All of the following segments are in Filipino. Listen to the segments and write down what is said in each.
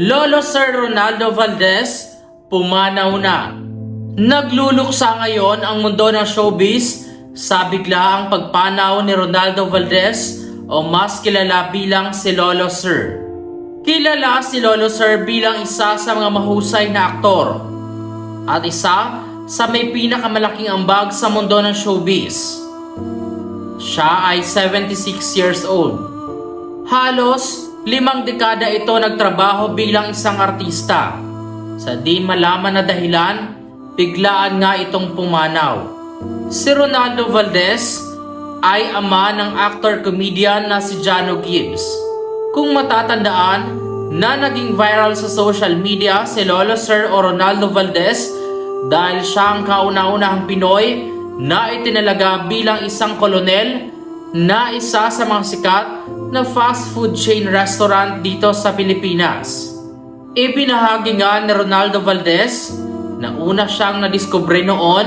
Lolo Sir Ronaldo Valdez, pumanaw na. Nagluluksa ngayon ang mundo ng showbiz sa biglaang pagpanaw ni Ronaldo Valdez o mas kilala bilang si Lolo Sir. Kilala si Lolo Sir bilang isa sa mga mahusay na aktor at isa sa may pinakamalaking ambag sa mundo ng showbiz. Siya ay 76 years old. Halos limang dekada ito nagtrabaho bilang isang artista. Sa di malaman na dahilan, biglaan nga itong pumanaw. Si Ronaldo Valdez ay ama ng actor-comedian na si Jano Gibbs. Kung matatandaan na naging viral sa social media si Lolo Sir o Ronaldo Valdez dahil siya ang kauna-unahang Pinoy na itinalaga bilang isang kolonel na isa sa mga sikat na fast food chain restaurant dito sa Pilipinas. Ibinahagi nga ni Ronaldo Valdez na una siyang nadiskubre noon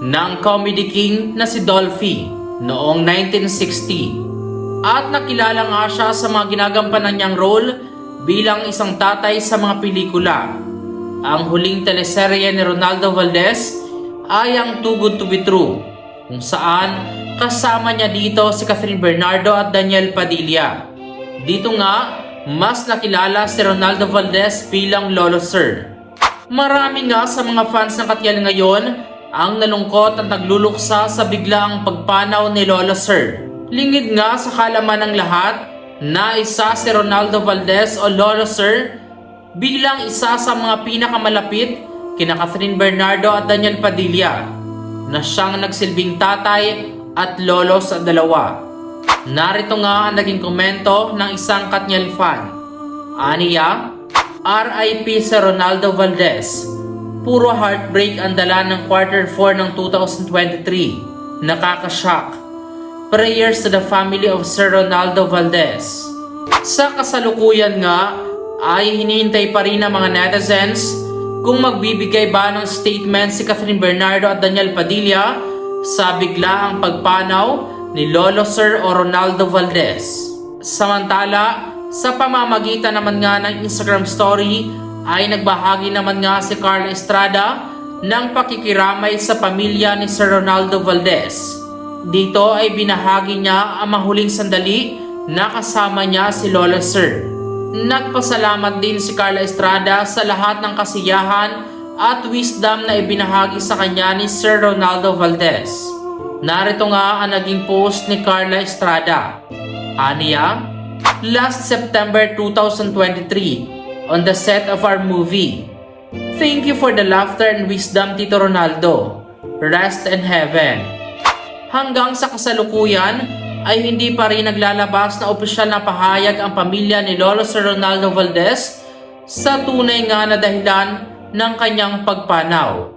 ng comedy king na si Dolphy noong 1960 at nakilala nga siya sa mga ginagampanan niyang role bilang isang tatay sa mga pelikula. Ang huling teleserye ni Ronaldo Valdez ay ang Too Good To Be True kung saan kasama niya dito si Catherine Bernardo at Daniel Padilla. Dito nga, mas nakilala si Ronaldo Valdez bilang Lolo Sir. Marami nga sa mga fans ng Katyal ngayon ang nalungkot at nagluluksa sa biglaang pagpanaw ni Lolo Sir. Lingid nga sa kalaman ng lahat na isa si Ronaldo Valdez o Lolo Sir bilang isa sa mga pinakamalapit kina Catherine Bernardo at Daniel Padilla na siyang nagsilbing tatay at lolo sa dalawa. Narito nga ang naging komento ng isang Katniel fan. Aniya, RIP sa Ronaldo Valdez. Puro heartbreak ang dala ng quarter 4 ng 2023. Nakakashock. Prayers to the family of Sir Ronaldo Valdez. Sa kasalukuyan nga, ay hinihintay pa rin ng mga netizens kung magbibigay ba ng statement si Catherine Bernardo at Daniel Padilla sa biglaang pagpanaw ni Lolo Sir o Ronaldo Valdez. Samantala, sa pamamagitan naman nga ng Instagram story ay nagbahagi naman nga si Carla Estrada ng pakikiramay sa pamilya ni Sir Ronaldo Valdez. Dito ay binahagi niya ang mahuling sandali na kasama niya si Lola Sir. Nagpasalamat din si Carla Estrada sa lahat ng kasiyahan at wisdom na ibinahagi sa kanya ni Sir Ronaldo Valdez. Narito nga ang naging post ni Carla Estrada. Aniya, last September 2023, on the set of our movie. Thank you for the laughter and wisdom, Tito Ronaldo. Rest in heaven. Hanggang sa kasalukuyan, ay hindi pa rin naglalabas na opisyal na pahayag ang pamilya ni Lolo Sir Ronaldo Valdez sa tunay nga na dahilan ng kanyang pagpanaw.